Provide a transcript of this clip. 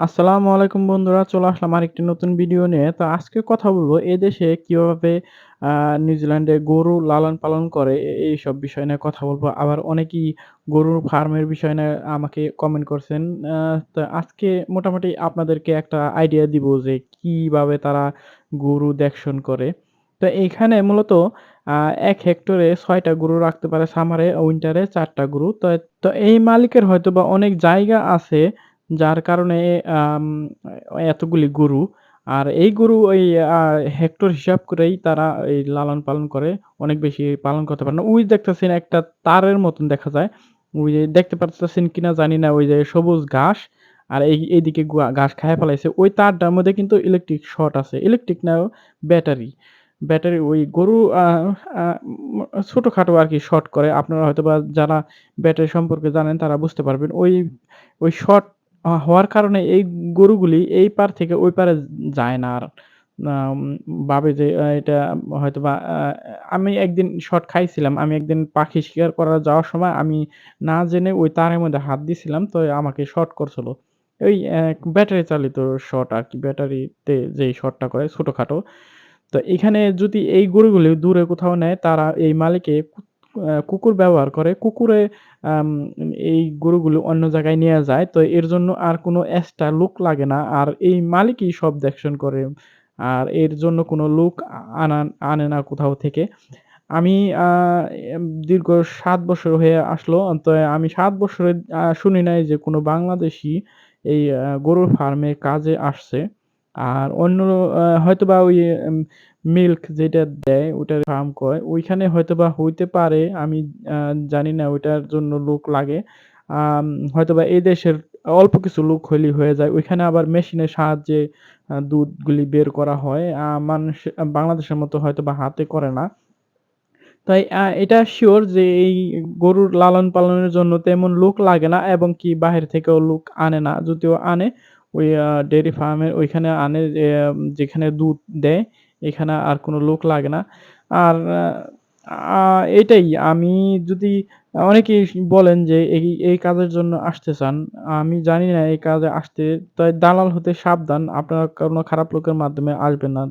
আসসালামু আলাইকুম বন্ধুরা চলে আসলাম আরেকটি নতুন ভিডিও নিয়ে। তো আজকে কথা বলব এদেশে কীভাবে নিউজিল্যান্ডে গরু লালন পালন করে এ এইসব বিষয় নিয়ে কথা বলব। আবার অনেকেই গরুর ফার্মের বিষয় নিয়ে আমাকে কমেন্ট করছেন। তো আজকে মোটামুটি আপনাদেরকে একটা আইডিয়া দিব যে কীভাবে তারা গরু দেখশন করে। তো এইখানে মূলত ১ হেক্টরে ছয়টা গরু রাখতে পারে সামারে, উইন্টারে চারটা গরু। তো তো এই মালিকের হয়তো বা অনেক জায়গা আছে যার কারণে এতগুলি গরু। আর এই গরু ওই হেক্টর হিসাব করেই তারা এই লালন-পালন করে। অনেক বেশি পালন করতে পারে না। ওই দেখতেছেন একটা তারের মতন দেখা যায়। ওই যে দেখতে পারতেছেন কিনা জানি না ওই যে সবুজ ঘাস আর এই এইদিকে ঘাস খাইয়া ফেলাইছে। ওই তারটার মধ্যে কিন্তু ইলেকট্রিক শর্ট আছে। ইলেকট্রিক না ব্যাটারি। ব্যাটারি ওই গরু ছোটখাটো আরকি শর্ট করে। আপনারা হয়তোবা যারা ব্যাটারি সম্পর্কে জানেন তারা বুঝতে পারবেন। ওই, ওই শর্ট হওয়ার কারণে এই গরুগুলি এই পার থেকে ওই পারে যায় না আর। ভাবে যে এটা হয়তোবা আ আমি একদিন শর্ট খাইছিলাম। আমি একদিন পাখি শিকার করা যাওয়ার সময় আমি না জেনে ওই তারের মধ্যে হাত দিছিলাম। তো আমাকে শর্ট করছিল। ওই অ্যা ব্যাটারি চালিত শর্ট আরকি। ব্যাটারিতে যেই শর্টটা করে ছোটখাটো। তো এখানে যদি এই গরুগুলি দূরে কোথাও নেয়, তারা এই মালিকে কু কুকুর ব্যবহার করে। কুকুরে এই গরুগুলো অন্য জায়গায় নিয়ে যায়। তো এর জন্য আর কোনো এক্সট্রা লোক লাগে না। আর এই মালিকই সব দেখশন করে। আর এর জন্য কোনো লোক আনা, আনে না কোথাও থেকে। আমি দীর্ঘ সাত বছর হয়ে আসলো। তো আমি সাত বছরে শুনি নাই যে কোনো বাংলাদেশি এই গরুর ফার্মে কাজে আসছে। আর অন্য হয়তোবা ওই মিল্ক যেটা দেয়, ওটার ফার্ম কয়। ওইখানে হয়তোবা হইতে পারে। আমি জানি না ওইটার জন্য লোক লাগে। আম এই দেশের অল্প কিছু লোক হইলেই হয়ে যায়। ওইখানে আবার মেশিনের সাহায্যে দুধগুলি বের করা হয়। মানুষ, বাংলাদেশের মতো হয়তোবা হাতে করে না। তাই এটা সিউর যে এই গরুর লালন-পালনের জন্য তেমন লোক লাগে না এবং কি বাহির থেকেও লোক আনে না। যদিও আনে ওই ডেয়ারি ফার্মে ফার্মের ওইখানে আনে যেখানে দুধ দেয় এখানে আর কোনো লোক লাগে না। আর এটাই আমি যদি অনেকেই বলেন যে এই, এই কাজের জন্য আসতে চান। আমি জানি না এই কাজে আসতে তাই দালাল হতে সাবধান। আপনারা কোনো খারাপ লোকের মাধ্যমে আসবেন না।